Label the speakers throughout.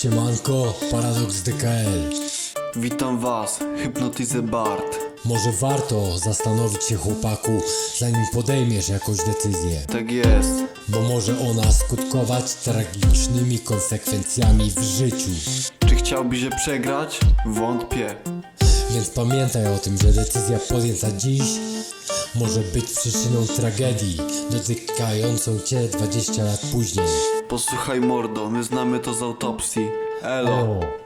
Speaker 1: Siemanko, Paradox DKL.
Speaker 2: Witam was, Hypnotyzę Bart.
Speaker 1: Może warto zastanowić się chłopaku, zanim podejmiesz jakąś decyzję,
Speaker 2: Tak jest.
Speaker 1: bo może ona skutkować tragicznymi konsekwencjami w życiu.
Speaker 2: Czy chciałbyś je przegrać? Wątpię.
Speaker 1: Więc pamiętaj o tym, że decyzja podjęta dziś może być przyczyną tragedii dotykającą cię 20 lat później.
Speaker 2: Posłuchaj mordo, my znamy to z autopsji. Elo.
Speaker 1: O.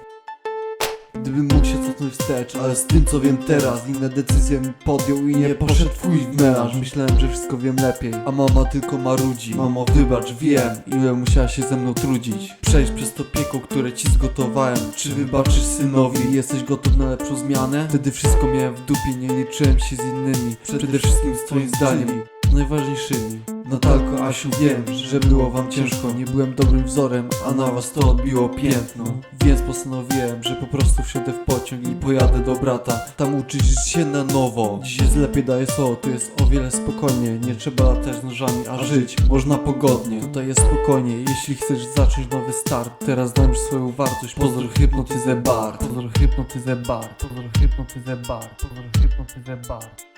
Speaker 3: Gdybym mógł się cofnąć wstecz, ale z tym co wiem teraz Inne decyzje bym podjął i nie poszedł chuj w melanż Myślałem, że wszystko wiem lepiej, a mama tylko marudzi. Mamo wybacz, wiem, ile musiała się ze mną trudzić. Przejść przez to piekło, które ci zgotowałem. Czy wybaczysz synowi, jesteś gotów na lepszą zmianę? Wtedy wszystko miałem w dupie, nie liczyłem się z innymi. Przede wszystkim z twoim zdaniem najważniejszymi. Natalko, Asiu, wiem, że było wam ciężko Nie byłem dobrym wzorem, a na was to odbiło piętno. Więc postanowiłem, że po prostu wsiądę w pociąg i pojadę do brata Tam uczyć się na nowo. Dziś jest lepiej daje słowo, tu jest o wiele spokojniej Nie trzeba latać nożami, a żyć można pogodnie. Tutaj jest spokojnie, jeśli chcesz zacząć nowy start. Teraz już swoją wartość, pozdro hypnotyzę bar. Pozdro hypnotyzę bar, pozdro hypnotyzę bar, pozdro hypnotyzę bar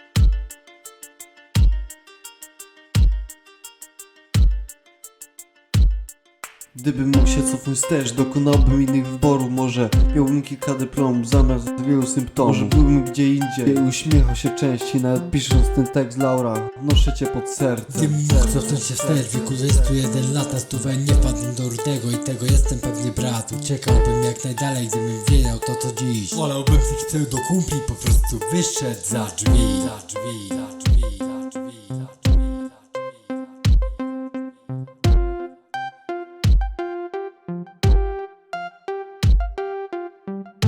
Speaker 3: Gdybym mógł się cofnąć wstecz, dokonałbym innych wyborów. Może miałbym kilka dyplomów zamiast wielu symptomów. Może byłbym gdzie indziej. I uśmiechał się częściej Nawet pisząc ten tekst Laura, noszę cię pod sercem
Speaker 1: Gdybym mógł cofnąć się wstecz, w wieku 21 lat na stówę nie wpadłem do rudego i tego jestem pewny brat. Uciekałbym jak najdalej, gdybym wiedział to co dziś. Wolałbym tych pseudo kumpli po prostu wyszedł za drzwi, za drzwi, za drzwi, thank you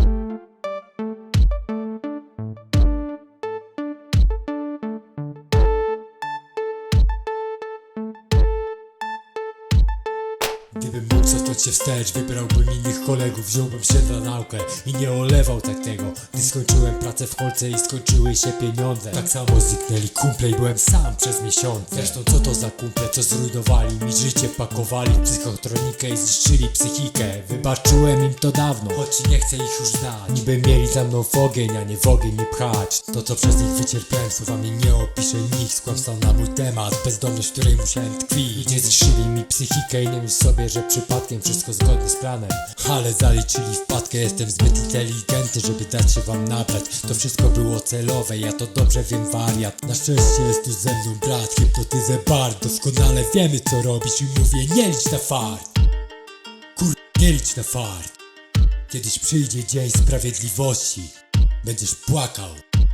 Speaker 1: Gdybym mógł cofnąć się wstecz, wybrałbym innych kolegów, wziąłbym się na naukę i nie olewał tak tego. Gdy skończyłem pracę w kolce i skończyły się pieniądze, tak samo zniknęli kumple i byłem sam przez miesiące. Zresztą co to za kumple, co zrujnowali mi życie, pakowali psychotronikę i zniszczyli psychikę. Wybaczyłem im to dawno, choć nie chcę ich już znać. Niby mieli za mną w ogień, a nie w ogień mnie pchać. To co przez nich wycierpiałem, słowami nie opiszę nic, skłamstwa na mój temat, bezdomność, w której musiałem tkwić. Ludzie zniszczyli mi psychikę i nie myśl sobie, że przypadkiem wszystko zgodnie z planem. Ale zaliczyli wpadkę, jestem zbyt inteligentny, żeby dać się wam nabrać. To wszystko było celowe, ja to dobrze wiem wariat. Na szczęście jest tu ze mną brat, hipnotyzę bar. Doskonale wiemy co robisz i mówię nie licz na fart. Kur... nie licz na fart. Kiedyś przyjdzie dzień sprawiedliwości. Będziesz płakał,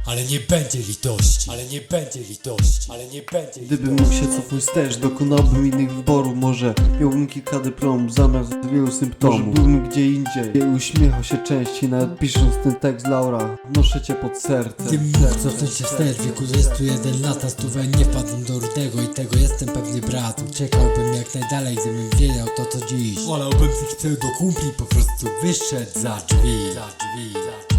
Speaker 1: ale nie będzie litości. Ale nie będzie litości, ale nie będzie
Speaker 3: Gdybym mógł się cofnąć wstecz, dokonałbym innych wyborów Może miałbym kilka dyplomów zamiast wielu symptomów. Może byłbym gdzie indziej. I uśmiechał się częściej Nawet pisząc ten tekst Laura, noszę cię pod sercem.
Speaker 1: Gdybym mógł cofnąć się wstecz, w wieku 21 lat na stówę nie wpadłem do rudego i tego jestem pewny brat Uciekałbym jak najdalej, gdybym wiedział to co dziś. Wolałbym tych pseudo kumpli po prostu wyszedł za drzwi. Za drzwi, za drzwi